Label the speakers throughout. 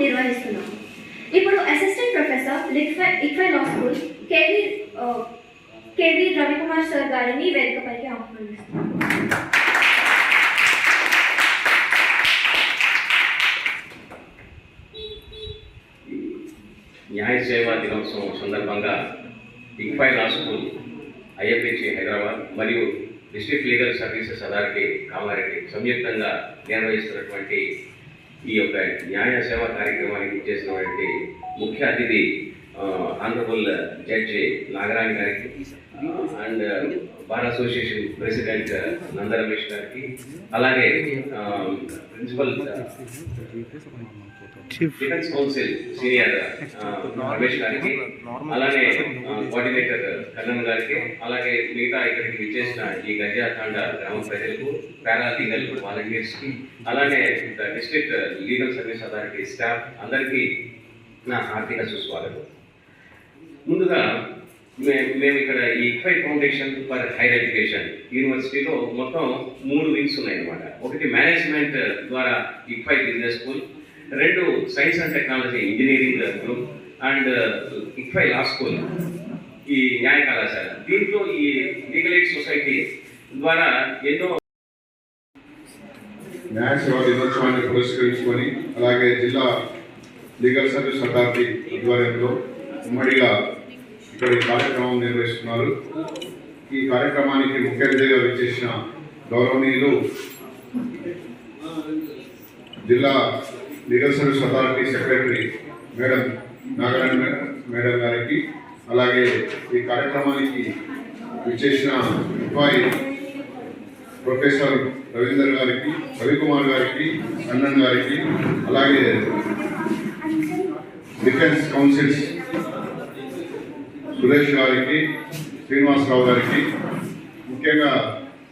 Speaker 1: నిర్వహిస్తున్నాము ఇప్పుడు assistant professor లిక్ఫై ఇక్వై law school KV KV Ravikumar sir గారిని వేదికపైకి ఆహ్వానిస్తున్నాము
Speaker 2: న్యాయ సేవా దినోత్సవం సందర్భంగా ICFAI law school IFHC Hyderabad మరియు district legal services authority Kamareddy సంయుక్తంగా నిర్వహిస్తున్నటువంటి ఈ యొక్క న్యాయ సేవ కార్యక్రమానికి ఇచ్చేసినటువంటి ముఖ్య అతిథి ఆనరబుల్ జడ్జి నాగరాణి గారికి and bar association president Nanda Ramesh గారికి అలాగే principal defence counsel senior Ramesh గారికి అలానే కోఆర్డినేటర్ కన్నన్ గారికి అలాగే మిగతా ఇక్కడికి విచ్చేసిన ఈ గజాతాండ గ్రామ ప్రజలకు పారా లీగల్ వాలంటీర్స్కి అలానే district legal service authority staff అందరికీ నా ఆర్థిక సుస్వాగతం. ముందుగా మేము ఇక్కడ ఈ ఇక్వై ఫౌండేషన్ ఫర్ హైయర్ ఎడ్యుకేషన్ యూనివర్సిటీలో మొత్తం మూడు వింగ్స్ ఉన్నాయి అన్నమాట ఒకటి మేనేజ్మెంట్ ద్వారా ఇక్వై బిజినెస్ స్కూల్ రెండు science and technology engineering group and ICFAI law school ఈ న్యాయ కళాశాల దీంట్లో ఈ లీగల్ ఎయిడ్ సొసైటీ ద్వారా ఎన్నో
Speaker 3: న్యాయ సేవా దినోత్సవాన్ని పురస్కరించుకొని అలాగే జిల్లా లీగల్ సర్వీస్ అథారిటీ ఆధ్వర్యంలో ఉమ్మడిగా ఇక్కడ ఈ కార్యక్రమం నిర్వహిస్తున్నారు. ఈ కార్యక్రమానికి ముఖ్య అతిథిగా విచ్చేసిన గౌరవనీయులు జిల్లా legal service authority secretary madam Nagarani madam గారికి అలాగే ఈ కార్యక్రమానికి విచ్చేసిన ఉపాయి ప్రొఫెసర్ రవీందర్ గారికి రవికుమార్ గారికి అన్నన్ గారికి అలాగే డిఫెన్స్ కౌన్సిల్స్ సురేష్ గారికి శ్రీనివాసరావు గారికి ముఖ్యంగా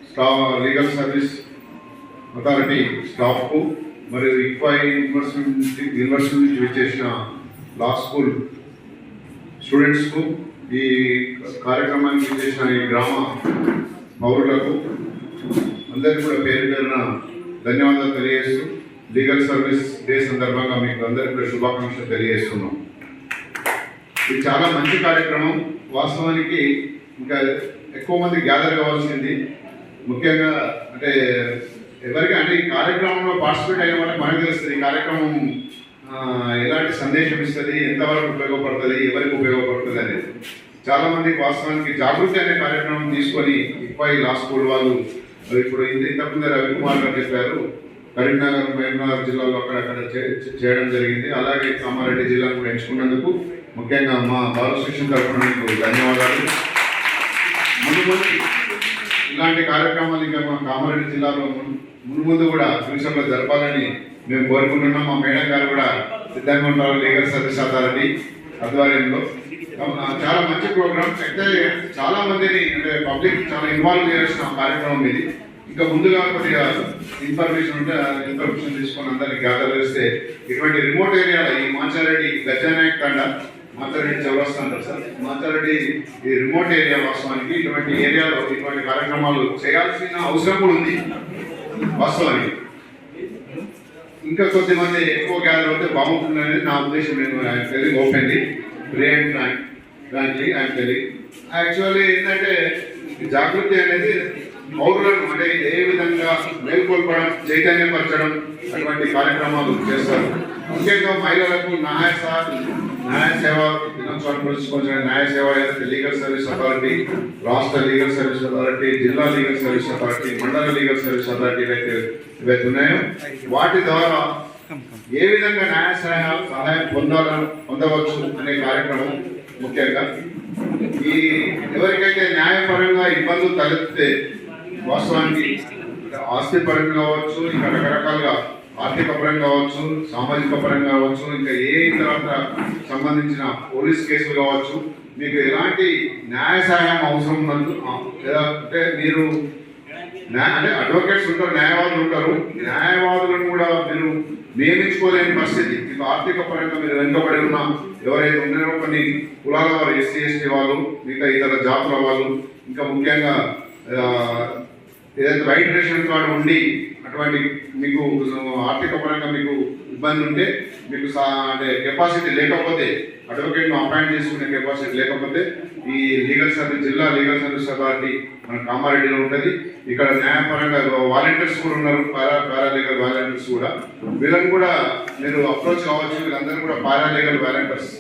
Speaker 3: స్టాఫ్ లీగల్ సర్వీస్ అథారిటీ స్టాఫ్కు మరియు ఇక్వై యూనివర్సిటీ నుంచి యూనివర్సిటీ నుంచి విచ్చేసిన లా స్కూల్ స్టూడెంట్స్కు ఈ కార్యక్రమానికి విచ్చేసిన ఈ గ్రామ పౌరులకు అందరికీ కూడా పేరు పేరున ధన్యవాదాలు తెలియజేస్తూ లీగల్ సర్వీస్ డే సందర్భంగా మీకు అందరికీ కూడా శుభాకాంక్షలు తెలియజేస్తున్నాం. ఇది చాలా మంచి కార్యక్రమం. వాస్తవానికి ఇంకా ఎక్కువ మంది గ్యాదర్ కావాల్సింది. ముఖ్యంగా అంటే ఎవరికి అంటే ఈ కార్యక్రమంలో పార్టిసిపేట్ అయిన వాళ్ళకి మనకు తెలుస్తుంది. ఈ కార్యక్రమం ఎలాంటి సందేశం ఇస్తుంది? ఎంతవరకు ఉపయోగపడుతుంది? ఎవరికి ఉపయోగపడుతుంది అనేది. చాలా మందికి వాస్తవానికి జాగృతి అనే కార్యక్రమం తీసుకొని ఇప్పై లా స్కూల్ వాళ్ళు మరి ఇప్పుడు ఇంత ఇంతకుముందే రవికుమార్ గారు చెప్పారు. కరీంనగర్ మహబూబ్నగర్ జిల్లాలో అక్కడక్కడ చే- చేయడం జరిగింది. అలాగే కామారెడ్డి జిల్లాను కూడా ఎంచుకున్నందుకు ముఖ్యంగా మా భారత శిక్షణ తరఫున మీకు ధన్యవాదాలు. ముందు ముందు ఇలాంటి కార్యక్రమాలు ఇంకా మా కామారెడ్డి జిల్లాలో ముందు ముందు కూడా ఫ్యూచర్లో జరపాలని మేము కోరుకుంటున్నాం. మా మేడం గారు కూడా సిద్ధంగా ఉంటారు లీగల్ సర్వీస్ అథారిటీ ఆధ్వర్యంలో. చాలా మంచి ప్రోగ్రామ్. అయితే చాలా మందిని అంటే పబ్లిక్ చాలా ఇన్వాల్వ్ చేయాల్సిన కార్యక్రమం ఇది. ఇంకా ముందుగా కొద్దిగా ఇన్ఫర్మేషన్ ఉంటే ఇన్ఫర్మేషన్ తీసుకొని అందరికి గ్యాదర్ చేస్తే ఇటువంటి రిమోట్ ఏరియాలో ఈ మాచారెడ్డి గజానాయక్ తండ మాచారెడ్డి చౌరస్తా అంటారు సార్. మాట్లాడి ఈ రిమోట్ ఏరియా వాస్తవానికి ఇటువంటి ఏరియాలో ఇటువంటి కార్యక్రమాలు చేయాల్సిన అవసరం కూడా ఉంది. వాస్తవానికి. ఇంకా కొద్దిమంది ఎక్కువ గ్యాదర్ అవుతే బాగుంటుంది అనేది నా ఉద్దేశం. నేను I'm telling openly free and frank. Frankly I'm telling actually ఏంటంటే జాగృతి అనేది పౌరులను అంటే ఏ విధంగా మేల్కొల్పడం చైతన్యపరచడం అటువంటి కార్యక్రమాలు చేస్తారు. ముఖ్యంగా మహిళలకు న్యాయ న్యాయ సేవ దినోత్సవాన్ని పురస్కరించిన న్యాయ సేవ లీగల్ సర్వీస్ అథారిటీ రాష్ట్ర లీగల్ సర్వీస్ అథారిటీ జిల్లా లీగల్ సర్వీస్ అథారిటీ మండల లీగల్ సర్వీస్ అథారిటీ అయితే ఇవైతే ఉన్నాయో వాటి ద్వారా ఏ విధంగా న్యాయ సహాయాలు సహాయం పొందాల పొందవచ్చు అనే కార్యక్రమం ముఖ్యంగా. ఈ ఎవరికైతే న్యాయపరంగా ఇబ్బందులు తలెత్తితే వాస్తవానికి ఆస్తి పరంగా కావచ్చు ఇంకా రకరకాలుగా ఆర్థిక పరంగా కావచ్చు సామాజిక పరంగా కావచ్చు ఇంకా ఏ ఇతర సంబంధించిన పోలీస్ కేసులు కావచ్చు మీకు ఎలాంటి న్యాయ సహాయం అవసరం ఉన్నందు లేదా అంటే మీరు న్యాయ అంటే అడ్వకేట్స్ ఉంటారు న్యాయవాదులు ఉంటారు న్యాయవాదులను కూడా మీరు నియమించుకోలేని పరిస్థితి. మీకు ఆర్థిక పరంగా మీరు వెనుకబడి ఉన్న ఎవరైతే ఉన్నారో కొన్ని కులాల వారు ఎస్సీ ఎస్టీ వాళ్ళు మిగతా ఇతర జాతుల వాళ్ళు ఇంకా ముఖ్యంగా ఏదైతే వైట్ రేషన్ కార్డు ఉండి అటువంటి మీకు ఆర్థిక పరంగా మీకు ఇబ్బంది ఉంటే మీకు సా అంటే కెపాసిటీ లేకపోతే అడ్వకేట్ను అపాయింట్ చేసుకునే కెపాసిటీ లేకపోతే ఈ లీగల్ సర్వీస్ జిల్లా లీగల్ సర్వీస్ అథారిటీ మన కామారెడ్డిలో ఉంటుంది. ఇక్కడ న్యాయపరంగా వాలంటీర్స్ కూడా ఉన్నారు పారా పారాలీగల్ వాలంటీర్స్ కూడా. వీళ్ళని కూడా మీరు అప్రోచ్ కావచ్చు వీళ్ళందరూ కూడా పారాలీగల్ వాలంటీర్స్.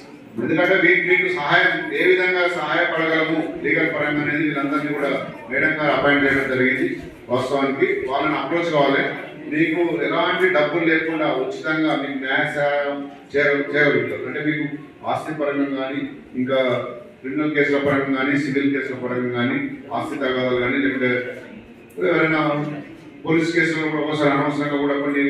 Speaker 3: ఎందుకంటే మీకు మీకు సహాయం ఏ విధంగా సహాయపడగలము లీగల్ పరంగా అనేది వీళ్ళందరినీ కూడా మేడం గారు అపాయింట్ చేయడం జరిగింది. వాస్తవానికి వాళ్ళని అప్రోచ్ కావాలి. మీకు ఎలాంటి డబ్బులు లేకుండా ఉచితంగా మీకు న్యాయ సహాయం చేయ చేయగలుగుతారు. అంటే మీకు ఆస్తి పరంగా కానీ ఇంకా క్రిమినల్ కేసుల పరంగా కానీ సివిల్ కేసుల పరంగా కానీ ఆస్తి తగాదాలు కానీ లేకపోతే ఎవరైనా పోలీస్ కేసులో కూడా ఒకసారి అనవసరంగా కూడా కొన్ని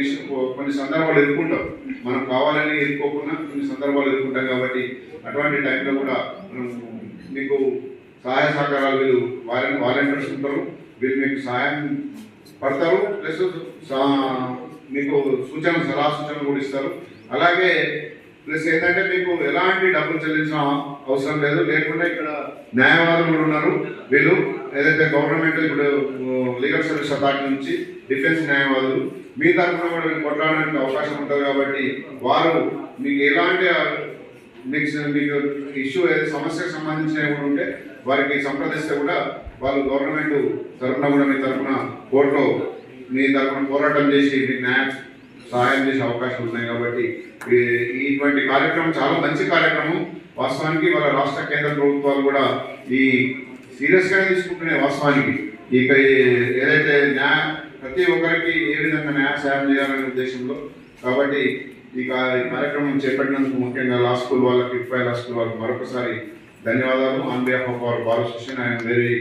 Speaker 3: కొన్ని సందర్భాలు ఎదుర్కొంటాం. మనం కావాలని ఎదుర్కోకుండా కొన్ని సందర్భాలు ఎదుర్కొంటాం కాబట్టి అటువంటి టైంలో కూడా మనం మీకు సహాయ సహకారాలు వీళ్ళు వాలంటీర్స్ ఉంటారు. వీళ్ళు మీకు సహాయం పడతారు ప్లస్ సా- మీకు సూచన సలహా సూచనలు కూడా ఇస్తారు. అలాగే ప్లస్ ఏంటంటే మీకు ఎలాంటి డబ్బులు చెల్లించిన అవసరం లేదు. లేకుండా ఇక్కడ న్యాయవాదులు కూడా ఉన్నారు. వీళ్ళు ఏదైతే గవర్నమెంట్ ఇప్పుడు లీగల్ సర్వీస్ అథారిటీ నుంచి డిఫెన్స్ న్యాయవాదులు మీ తరఫున కూడా వీళ్ళు కొట్లాడడానికి అవకాశం ఉంటుంది కాబట్టి వారు మీకు ఎలాంటి మీకు మీకు ఇష్యూ ఏదైతే సమస్యకు సంబంధించిన ఏమైనా ఉంటే వారికి సంప్రదిస్తే కూడా వాళ్ళు గవర్నమెంట్ తరఫున కూడా మీ తరఫున కోర్టులో మీ తరఫున పోరాటం చేసి మీ న్యాయం సహాయం చేసే అవకాశం ఉన్నాయి కాబట్టి ఇటువంటి కార్యక్రమం చాలా మంచి కార్యక్రమం. వాస్తవానికి వాళ్ళ రాష్ట్ర కేంద్ర ప్రభుత్వాలు కూడా ఈ సీరియస్గా తీసుకుంటున్నాయి వాస్తవానికి. ఇక ఏదైతే న్యాయ ప్రతి ఒక్కరికి ఏ విధంగా న్యాయ సాయం చేయాలనే ఉద్దేశంలో కాబట్టి ఈ ఈ కార్యక్రమం చేపట్టినందుకు ముఖ్యంగా లా స్కూల్ వాళ్ళకి ఫైవ్ లా స్కూల్ వాళ్ళకి మరొకసారి ధన్యవాదాలు on behalf of our bar association I'm very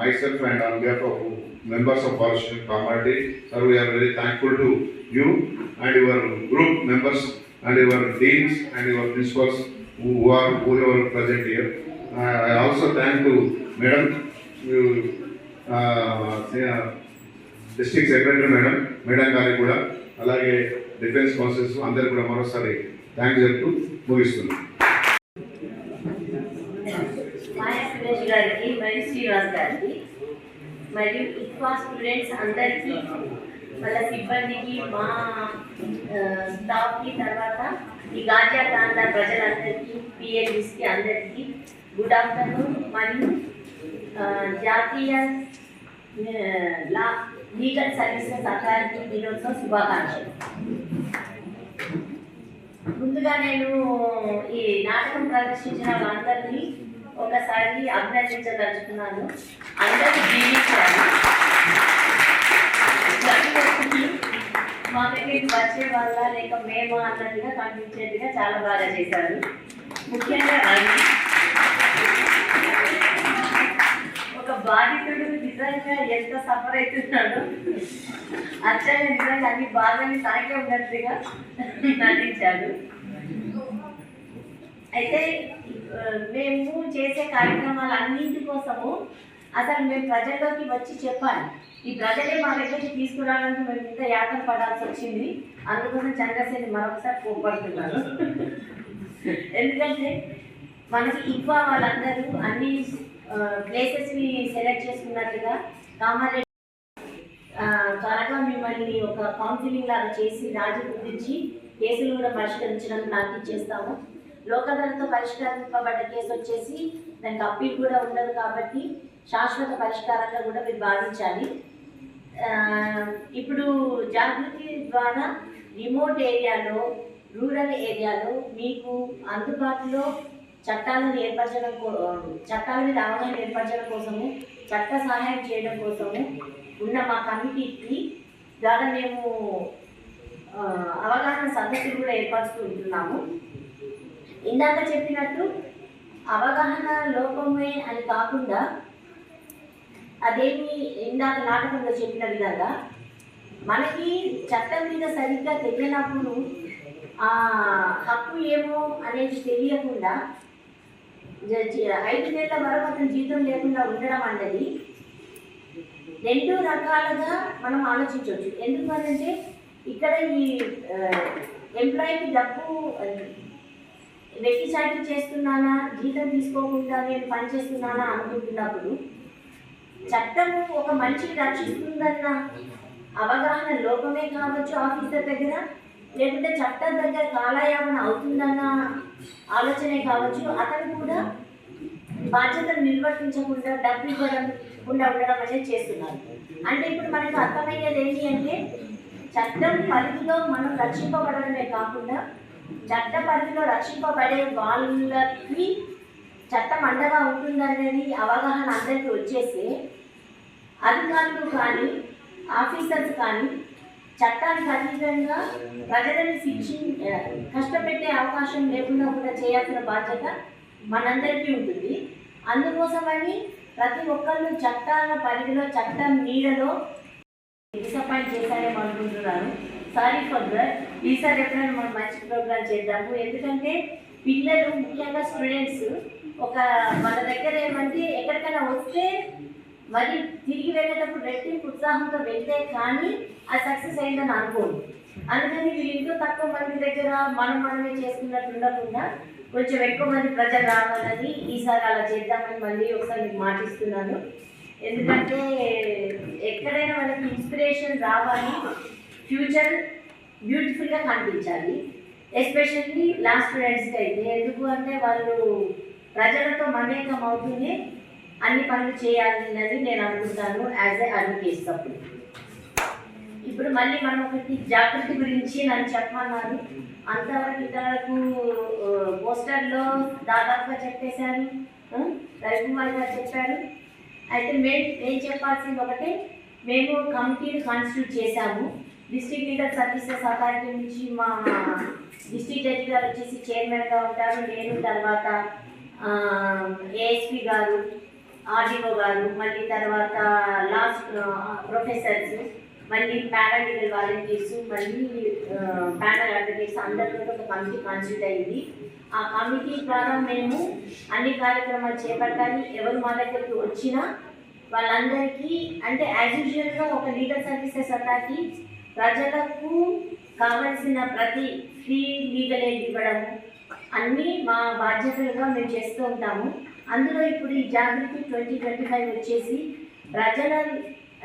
Speaker 3: myself and on behalf of members of Bar Association Kamardi, sir, we are very thankful to you and your group members and your deans and your principals who are whoever present here. Uh, I also thank to Madam, you, uh, uh, district secretary madam madam గారికి కూడా అలాగే defence councils అందరికి కూడా మరోసారి thanks చెప్తూ ముగిస్తున్నాను
Speaker 4: మాయా సురేష్ గారికి మరియు శ్రీనివాస్ మరియు ఇక్వా స్టూడెంట్స్ అందరికీ వాళ్ళ సిబ్బందికి మా స్టాఫ్కి తర్వాత ఈ గాజా ప్రాంత ప్రజలందరికీ పిఎల్ఈస్కి అందరికీ గుడ్ ఆఫ్టర్నూన్ మరియు జాతీయ లా లీగల్ సర్వీసెస్ అథారిటీ దినోత్సవ శుభాకాంక్షలు. ముందుగా నేను ఈ నాటకం ప్రదర్శించిన వాళ్ళందరినీ ఒకసారి అభినందించదలుచుకున్నాను అందరూ జీవించాలి. మా దగ్గరికి వచ్చే వాళ్ళ లేక మేము అన్నట్టుగా కనిపించేట్టుగా చాలా బాగా చేశారు. ముఖ్యంగా ఒక బాధితుడు నిజంగా ఎంత సఫర్ అవుతున్నాడో. అచ్చగా నిజంగా అన్ని బాధని తనకే ఉన్నట్టుగా నటించాడు. అయితే మేము చేసే కార్యక్రమాలు అన్నింటి కోసము అసలు మేము ప్రజల్లోకి వచ్చి చెప్పాలి. ఈ ప్రజలే మా దగ్గరికి తీసుకురావడానికి మేము ఇంత యాత్ర పడాల్సి వచ్చింది. అందుకోసం చంద్రసేని మరొకసారి కోపడుతున్నాను ఎందుకంటే మనకి ఇవ్వ వాళ్ళందరూ అన్ని ప్లేసెస్ని సెలెక్ట్ చేసుకున్నట్టుగా కామారెడ్డి త్వరగా మిమ్మల్ని ఒక కౌన్సిలింగ్ లాగా చేసి రాజు గురించి కేసులు కూడా పరిష్కరించడానికి నాకు ఇచ్చేస్తాము. లోకదళతో పరిష్కరింపబడ్డ కేసు వచ్చేసి దానికి అప్పీల్ కూడా ఉండదు కాబట్టి శాశ్వత పరిష్కారంగా కూడా మీరు భావించాలి. ఇప్పుడు జాగృతి ద్వారా రిమోట్ ఏరియాలో రూరల్ ఏరియాలో మీకు అందుబాటులో చట్టాలను ఏర్పరచడం చట్టాలని చట్టాల మీద అవగాహన ఏర్పరచడం కోసము చట్ట సహాయం చేయడం కోసము ఉన్న మా కమిటీకి ద్వారా మేము అవగాహన సదస్సులు కూడా ఏర్పరుస్తూ ఉంటున్నాము. ఇందాక చెప్పినట్టు అవగాహన లోపమే అని కాకుండా అదేమి ఇందాక నాటకంలో చెప్పిన విధంగా మనకి చట్టం మీద సరిగ్గా తెలియనప్పుడు ఆ హక్కు ఏమో అనేది తెలియకుండా ఐదు నెలల వరకు అతను జీతం లేకుండా ఉండడం అన్నది రెండు రకాలుగా మనం ఆలోచించవచ్చు. ఎందుకంటే ఇక్కడ ఈ ఎంప్లాయీకి డబ్బు వెట్టి చాటి చేస్తున్నానా? జీతం తీసుకోకుండా నేను పని చేస్తున్నానా అనుకుంటున్నప్పుడు చట్టము ఒక మనిషిని రక్షిస్తుందన్న అవగాహన లోపమే కావచ్చు ఆఫీసర్ దగ్గర? లేకుంటే చట్టం దగ్గర కాలయాపన అవుతుందన్న ఆలోచనే కావచ్చు? అతను కూడా బాధ్యతలు నిర్వర్తించకుండా డబ్బు ఇవ్వకుండా ఉండడం అనేది చేస్తున్నారు. అంటే ఇప్పుడు మనకు అర్థమయ్యేది ఏంటి అంటే చట్టం పరిధిలో మనం రక్షింపబడడమే కాకుండా చట్ట పరిధిలో రక్షింపబడే వాళ్ళకి చట్టం అండగా ఉంటుందనేది అవగాహన అందరికీ వచ్చేసి అధికారులు కానీ ఆఫీసర్స్ కానీ చట్టానికి అతీతంగా ప్రజలను శిక్షి కష్టపెట్టే అవకాశం లేకుండా కూడా చేయాల్సిన బాధ్యత మనందరికీ ఉంటుంది. అందుకోసమని ప్రతి ఒక్కళ్ళు చట్టాల పరిధిలో చట్టం నీడలో డిసప్పాయింట్ చేశారేమో అనుకుంటున్నాను. సారీ ఫర్ దట్ ఈసారి ఎప్పుడైనా మనం మంచి ప్రోగ్రామ్ చేద్దాము. ఎందుకంటే పిల్లలు ముఖ్యంగా స్టూడెంట్స్ ఒక మన దగ్గర ఏమంటే ఎక్కడికైనా వస్తే మరి తిరిగి వెళ్ళేటప్పుడు రెట్టింపు ఉత్సాహంతో వెళ్తే కానీ అది సక్సెస్ అయిందని అనుకోండి అందుకని వీళ్ళు ఇంట్లో తక్కువ మంది దగ్గర మనం మనమే చేసుకున్నట్టు ఉండకుండా కొంచెం ఎక్కువ మంది ప్రజలు రావాలని ఈసారి అలా చేద్దామని మళ్ళీ ఒకసారి మీకు మాటిస్తున్నాను. ఎందుకంటే ఎక్కడైనా మనకి ఇన్స్పిరేషన్ రావాలి. ఫ్యూచర్ బ్యూటిఫుల్గా కనిపించాలి. ఎస్పెషల్లీ లాస్ట్ స్టూడెంట్స్కి అయితే ఎందుకు అంటే వాళ్ళు ప్రజలతో మమేకం అవుతూనే అన్ని పనులు చేయాలన్నది నేను అనుకుంటాను యాజ్ ఏ అడ్వకేట్ అప్పుడు ఇప్పుడు మళ్ళీ మనం ఒకటి జాగ్రత్త గురించి నన్ను చెప్పమన్నారు. అంతవరకు ఇంతవరకు పోస్టర్లో దాదాపుగా చెప్పేశారు. రవికుమార్ గారు చెప్పారు. అయితే మేము నేను చెప్పాల్సింది ఒకటే మేము కమిటీని కాన్స్టిట్యూట్ చేశాము. డిస్ట్రిక్ట్ లీగల్ సర్వీసెస్ అథారిటీ నుంచి మా డిస్టిక్ జడ్జి గారు వచ్చేసి చైర్మన్గా ఉంటారు. నేను తర్వాత ఏఎస్పి గారు ఆర్డీఓ గారు మళ్ళీ తర్వాత లాస్ట్ ప్రొఫెసర్స్ మళ్ళీ పారాలీగల్ వాలంటీర్స్ మళ్ళీ ప్యానల్ అడ్వకేట్స్ అందరితో ఒక కమిటీ కాన్స్టిట్యూట్ అయింది. ఆ కమిటీ ద్వారా మేము అన్ని కార్యక్రమాలు చేపట్టాలి. ఎవరు మా దగ్గరికి వచ్చినా వాళ్ళందరికీ అంటే యాజ్ యూజువల్గా ఒక లీగల్ సర్వీసెస్ అథారిటీ ప్రజలకు కావలసిన ప్రతి ఫ్రీ లీగల్ ఎయిడ్ ఇవ్వడము అన్నీ మా బాధ్యతలుగా మేము చేస్తూ ఉంటాము. అందులో ఇప్పుడు ఈ జాగృతి ట్వంటీ ట్వంటీ ఫైవ్ వచ్చేసి ప్రజల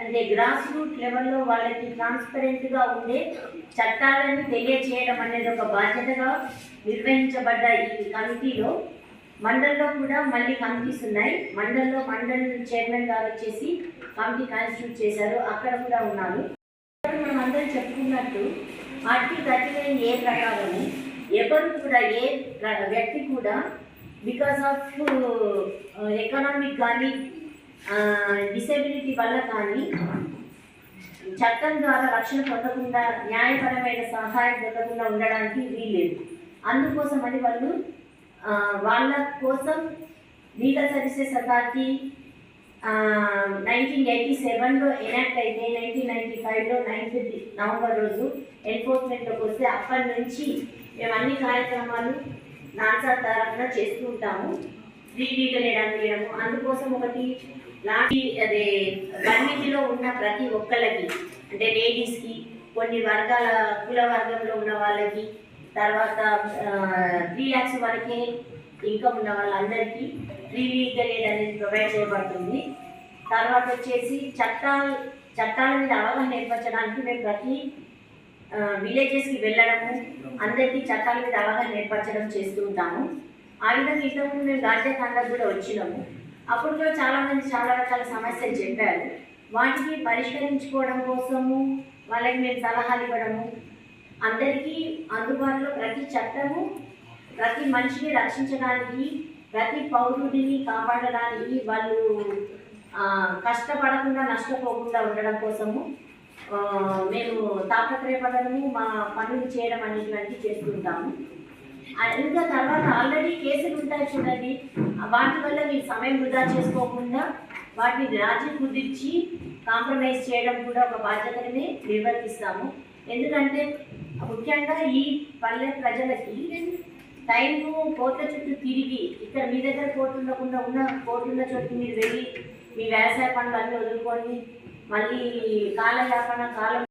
Speaker 4: అంటే గ్రాస్ రూట్ లెవెల్లో వాళ్ళకి ట్రాన్స్పరెంట్గా ఉండే చట్టాలను తెలియచేయడం అనేది ఒక బాధ్యతగా నిర్వహించబడ్డ ఈ కమిటీలో మండల్లో కూడా మళ్ళీ కమిటీస్ ఉన్నాయి. మండల్లో మండల్ చైర్మన్ గారు వచ్చేసి కమిటీ కాన్స్టిట్యూట్ చేశారు. అక్కడ కూడా ఉన్నారు. మనం అందరం చెప్పుకున్నట్టు ఆర్టికల్ థర్టీ నైన్ ఏ ప్రకారము ఎవరు కూడా ఏ ప్ర- వ్యక్తి కూడా బికాస్ ఆఫ్ ఎకనామిక్ కానీ డిసేబిలిటీ వల్ల కానీ చట్టం ద్వారా రక్షణ పొందకుండా న్యాయపరమైన సహాయం పొందకుండా ఉండడానికి వీల్లేదు. అందుకోసం అని వాళ్ళు వాళ్ళ కోసం legal services authority nineteen eighty సెవెన్లో ఎనాక్ట్ అయితే నైన్టీన్ నైన్టీ ఫైవ్లో నైన్త్ నవంబర్ రోజు ఎన్ఫోర్స్మెంట్లోకి వస్తే అప్పటి నుంచి మేము అన్ని కార్యక్రమాలు నాన్సా తరఫున చేస్తూ ఉంటాము. ఫ్రీ లీగల్ ఎయిడ్ అందుకోసం ఒకటి లాంటి అదే పరిమితిలో ఉన్న ప్రతి ఒక్కళ్ళకి అంటే లేడీస్కి కొన్ని వర్గాల కుల వర్గంలో ఉన్న వాళ్ళకి తర్వాత త్రీ ల్యాక్స్ వరకే ఇన్కమ్ ఉన్న వాళ్ళందరికీ ఫ్రీ లీగల్ ఎయిడ్ అనేది ప్రొవైడ్ చేయబడుతుంది. తర్వాత వచ్చేసి చట్టాలు చట్టాల మీద అవగాహన ఏర్పరచడానికి మేము ప్రతి విలేజెస్కి వెళ్ళడము అందరికీ చట్టాల మీద అవగాహన ఏర్పరచడం చేస్తూ ఉంటాము. ఆ విధంగా ఇంతకుముందు మేము రాజ్యకాండకు కూడా వచ్చినాము. అప్పుడు చాలామంది చాలా రకాల సమస్యలు చెప్పారు. వాటిని పరిష్కరించుకోవడం కోసము వాళ్ళకి మేము సలహాలు ఇవ్వడము అందరికీ అందుబాటులో ప్రతి చట్టము ప్రతి మనిషిని రక్షించడానికి ప్రతి పౌరుడిని కాపాడడానికి వాళ్ళు కష్టపడకుండా నష్టపోకుండా ఉండడం కోసము మేము తాపత్రయపడము మా పనులు చేయడం అనేటువంటివి చేస్తుంటాము ఇంకా తర్వాత ఆల్రెడీ కేసులు ఉంటాయి చూడండి. వాటి వల్ల మీరు సమయం వృధా చేసుకోకుండా వాటిని రాజీ కుదిర్చి కాంప్రమైజ్ చేయడం కూడా ఒక బాధ్యతనే నిర్వర్తిస్తాము. ఎందుకంటే ముఖ్యంగా ఈ పల్లె ప్రజలకి టైము కోట్ల చుట్టూ తిరిగి ఇక్కడ మీ దగ్గర కోర్టు ఉండకుండా ఉన్న కోర్టున్న చోటు మీరు వెళ్ళి మీ వ్యవసాయ పనులు అన్నీ వదులుకొని మళ్ళీ కాలయాపన కాలం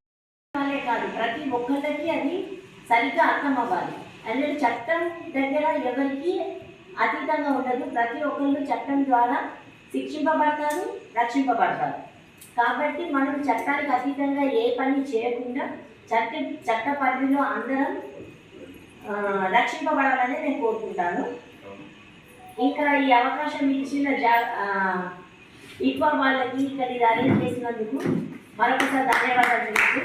Speaker 4: వాళ్ళే కాదు ప్రతి ఒక్కళ్ళకి అది సరిగ్గా అర్థం అవ్వాలి. అంటే చట్టం దగ్గర ఎవరికి అతీతంగా ఉండదు. ప్రతి ఒక్కళ్ళు చట్టం ద్వారా శిక్షింపబడతారు రక్షింపబడతారు. కాబట్టి మనం చట్టానికి అతీతంగా ఏ పని చేయకుండా చట్ట చట్ట పరిధిలో అందరం రక్షింపబడాలని నేను కోరుకుంటాను. ఇంకా ఈ అవకాశం ఇచ్చిన జా ఆ, ఇక్వా వాళ్ళకి ఇక్కడ ఇది అరేంజ్ చేసినందుకు మరొకసారి ధన్యవాదాలు మీకు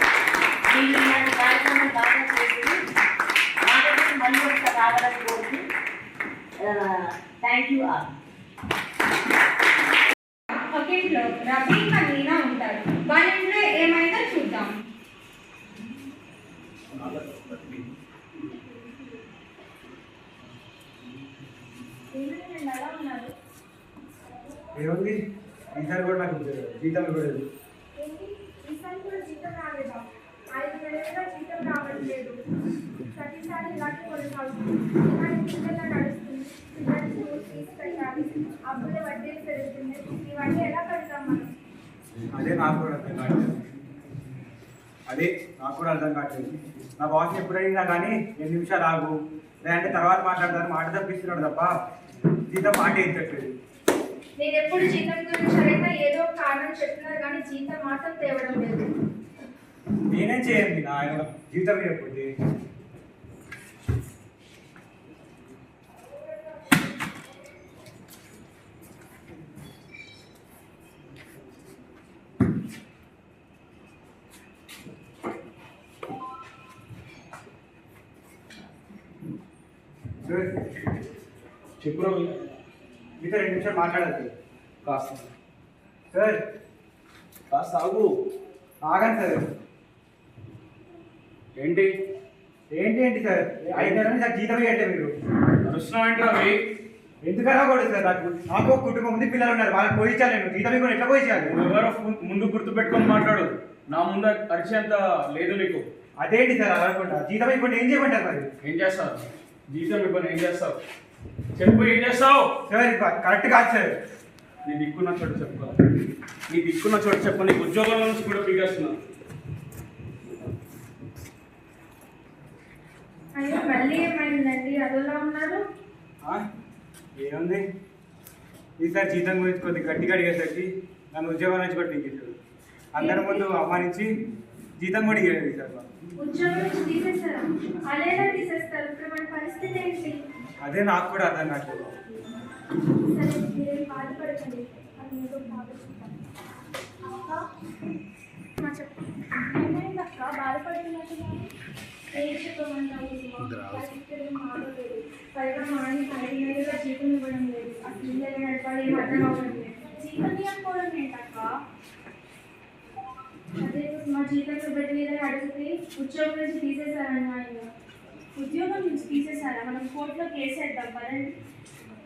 Speaker 4: మీరు ఇలాంటి కార్యక్రమం బాగా చేసి మా దగ్గరికి మళ్ళీ ఒకసారి రావాలని కోరుతూ థ్యాంక్ యూ ఆల్
Speaker 1: ఉంటారు. వాళ్ళ ఇంట్లో ఏమైందో చూద్దాం ఏమైందండి అలా ఉన్నారు
Speaker 5: ఏముంది? ఈసారి కూడా నాకు జీతం ఇవ్వలేదు
Speaker 6: ఏంటి? ఈసారి కూడా జీతం రాలేదా? ఐదు నెలలుగా జీతం రావట్లేదు. ప్రతిసారి ఇలాంటి కొనసాగుతుంది. ఇలాంటి పిల్లల నడుస్తుంది. పిల్లలు స్కూల్ ఫీజు కట్టాలి. అప్పుల వడ్డీలు పెరుగుతుంది. ఇవన్నీ ఎలా కడతాం మనం?
Speaker 5: అదే నాకు కూడా అర్థం కావట్లేదు. అదే నాకు కూడా అర్థం కావట్లేదు. నా బాస్ ఎప్పుడు అడిగినా కానీ ఎన్ని నిమిషాలు ఆగు? లేదంటే తర్వాత మాట్లాడతాను మాట తప్పిస్తున్నాడు తప్ప జీతం మాట ఏంటట్లేదు
Speaker 6: నేను ఎప్పుడు జీతం గురించి అడిగినా ఏదో ఒక కారణం చెప్తున్నారు కానీ జీతం మాత్రం తేవడం లేదు.
Speaker 5: నేనేం చేయండి నా జీతం ఎప్పుడు సార్.
Speaker 7: చెప్పురా
Speaker 5: మీతో రెండు నిమిషాలు మాట్లాడాలి.
Speaker 7: కాస్త.
Speaker 5: సార్
Speaker 7: కాస్త ఆగు.
Speaker 5: ఆగండి సార్.
Speaker 7: ఏంటి?
Speaker 5: ఏంటి ఏంటి సార్? ఐదు నెలల జీతం ఇవ్వండి మీరు.
Speaker 7: ఏంటి రవి?
Speaker 5: ఎందుకన్నా కూడా సార్ నాకు? నాకు కుటుంబం ఉంది పిల్లలు ఉన్నారు. వాళ్ళకి పోయించాలి నేను. జీతం ఇవ్వను ఎట్లా పోయించాలి
Speaker 7: ఎవరో ముందు గుర్తు పెట్టుకొని మాట్లాడు. నా ముందు అరిచేంత లేదు నీకు.
Speaker 5: అదేంటి సార్ అడగకుండా జీతం ఇవ్వకుండా ఏం చేయమంటారు మరి?
Speaker 7: ఏం చేస్తావు? జీతం ఇవ్వను ఏం చేస్తావు? చెప్పు ఏం చేస్తావు?
Speaker 5: సార్ కరెక్ట్ కాదు సార్.
Speaker 7: నీ దిక్కున్న చోటు చెప్పు నీ దిక్కున్న చోటు చెప్పు నీకు ఉద్యోగంలో నుంచి కూడా
Speaker 5: ఆ? ఏముంది? ఈసారి జీతం గురించి కొద్దిగా గట్టిగా అడిగేసరికి నన్ను ఉద్యోగం నుంచి కూడా పీకేశాడు అందరి ముందు అవమానించి జీతం కూడా ఇవ్వలేదు సార్.
Speaker 6: ఉద్యోగం
Speaker 5: అదే నాకు కూడా అర్థం కావట్లేదు.
Speaker 6: సరే మీరేం బాధపడకండి అది ఏదో అక్క మా అక్క బాధపడుతున్నట్టున్నారు ఏం చెప్పమంటావు పరిస్థితులు పైగా మా ఆయన జీతం ఇవ్వడం లేదు ఆ పిల్లలు నడపాలి ఏం అర్థం అవ్వడం లేదు జీతం ఇవ్వకపోవడం ఏంటక్క అదే మా జీతం ఇవ్వట్లేదని అడిగితే ఉద్యోగం నుంచి తీసేశారని ఆయన ఉద్యోగం నుంచి తీసేశారా? మనం కోర్టులో కేసు వేద్దాం పదండి.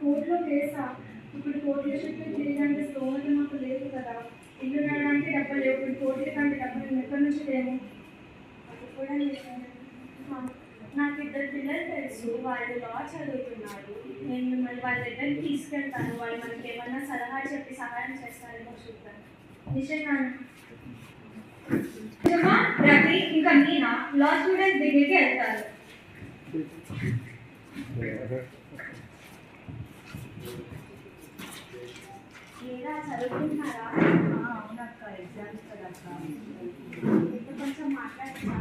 Speaker 6: కోర్టులో కేసా? ఇప్పుడు కోర్టుల చుట్టూ తిరిగంటే స్తోమత మాకు లేదు కదా. ఇల్లు నడడానికి డబ్బులు లేవు. ఇప్పుడు కోర్టుల కంటే డబ్బులు మేము ఎక్కడి నుంచి లేము అది కూడా నాకు ఇద్దరు పిల్లలు తెలుసు. వాళ్ళు లా చదువుతున్నారు. నేను మిమ్మల్ని వాళ్ళ దగ్గరికి తీసుకెళ్తాను. వాళ్ళు మనకి ఏమన్నా సలహా చెప్పి సహాయం చేస్తారేమో చూద్దాం. నిజంగా
Speaker 1: రవి ఇంకా మీనా? లా స్టూడెంట్స్ దగ్గరికి వెళ్తారు.
Speaker 6: చదువుకుంటున్నారా?
Speaker 4: అవునక్క ఎగ్జామ్స్ కదా
Speaker 6: ఇంకా కొంచెం మాట్లాడతా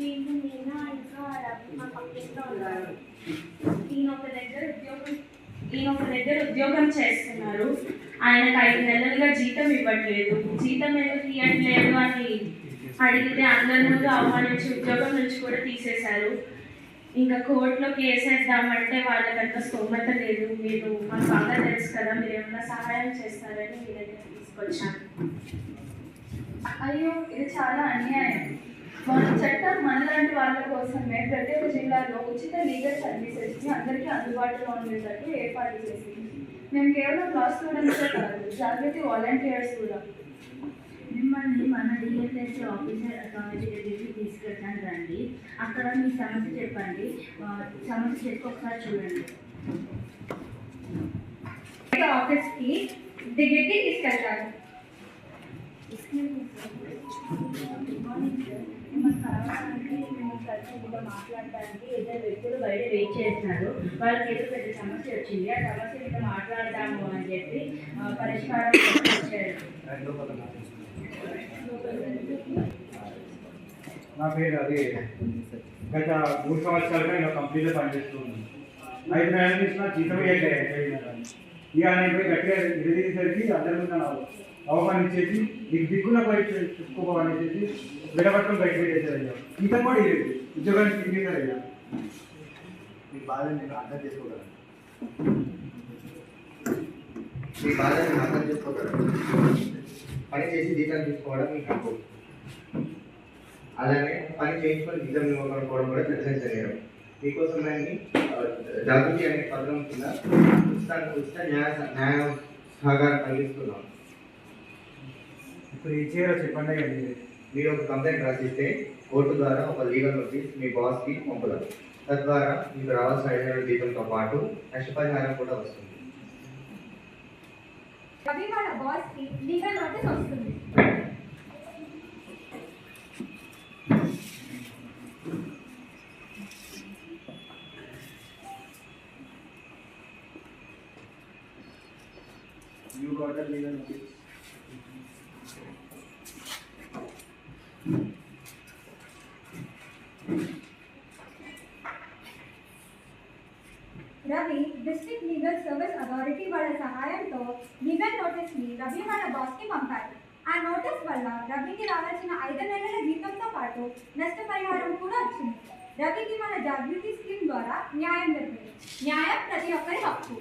Speaker 6: నేను నేను ఇంకా రవి మా ఉన్నారు.
Speaker 1: ఈయన ఒక దగ్గర ఉద్యోగం ఈయన ఒక దగ్గర ఉద్యోగం చేస్తున్నారు. ఆయనకు ఐదు నెలలుగా జీతం ఇవ్వట్లేదు. జీతం ఎందుకు ఇవ్వట్లేదు అని అడిగితే అందరి ముందు అవమానించి ఉద్యోగం నుంచి కూడా తీసేశారు. ఇంకా కోర్టులో కేసేద్దామంటే వాళ్ళకంత స్తోమత లేదు. మీరు మా బాగా తెలుసు కదా మీరు ఏమైనా సహాయం చేస్తారని మీ దగ్గర తీసుకొచ్చాను.
Speaker 6: అయ్యో ఇది చాలా అన్యాయం. మన చట్టం మనలాంటి వాళ్ళ కోసమే ప్రతి ఒక్క జిల్లాలో ఉచిత లీగల్ సర్వీసెస్ని అందరికీ అందుబాటులో ఉండేటట్టు ఏర్పాటు చేసింది. మేము కేవలం లా స్టూడెంట్స్ కాదు జాగ్రత్త వాలంటీర్స్ కూడా.
Speaker 8: మిమ్మల్ని మన డిఎస్ఎస్ ఆఫీసర్ అథారిటీ దగ్గరికి తీసుకెళ్తాను రండి. అక్కడ మీ సమస్య చెప్పండి. సమస్య చెప్పి ఒకసారి చూడండి.
Speaker 1: ఆఫీస్కి దగ్గరికి తీసుకెళ్తారు.
Speaker 8: మాట్లాడడానికి ఇద్దరు వ్యక్తులు బయట వెయిట్ చేస్తున్నారు వాళ్ళకి ఏదో పెద్ద సమస్య వచ్చింది ఆ సమస్య మీద మాట్లాడదాము అని చెప్పి పరిష్కారం వచ్చారు
Speaker 5: నా పేరు అది. గత మూడు సంవత్సరాలుగా ఇలా కంపెనీలో పనిచేస్తుంది ఐదు నెలల నుంచి నా జీతం ఇవ్వట్లేదు ఇక నేను పోయి గట్టిగా ఎదిగేసరికి అందరి ముందు నన్ను అవమానించేసి నీకు దిక్కున పోయి చెప్పి విడబట్టుకుని బయట పెట్టేశారు అయ్యా. జీతం కూడా లేదు. ఉద్యోగానికి తిరిగేశారు అయ్యా
Speaker 9: మీ బాధ నేను అర్థం చేసుకోగలను మీ బాధని అర్థం చేసుకోగలను పని చేసి జీతం తీసుకోవడం మీకు హక్కు. అలానే పని చేయించుకొని జీతం ఇవ్వకపోవడం కూడా ప్రశంసనీయం మీకోసం నేను ఆ, జాగృతి అనే పథకం కింద ఉచిత ఉచిత న్యాయ న్యాయ సహకారం కలిగిస్తున్నాం
Speaker 5: ఇప్పుడు ఏం చేయాలో చెప్పండి మీరే.
Speaker 9: ఒక కంప్లైంట్ రాసిస్తే కోర్టు ద్వారా ఒక లీగల్ నోటీస్ మీ బాస్కి పంపుతారు తద్వారా మీకు రావాల్సిన ఐదు జీతంతో పాటు నష్టపరిహారం కూడా వస్తుంది.
Speaker 10: రవి వాళ్ళ బాస్కి లీగల్ నోటీస్ వస్తుంది
Speaker 5: You got a legal notice.
Speaker 10: కావలసిన ఐదు నెలల జీతంతో పాటు నష్టపరిహారం కూడా వచ్చింది రవికి మన జాగృతి స్కీమ్ ద్వారా న్యాయం జరిగింది న్యాయం ప్రతి ఒక్కరి హక్కు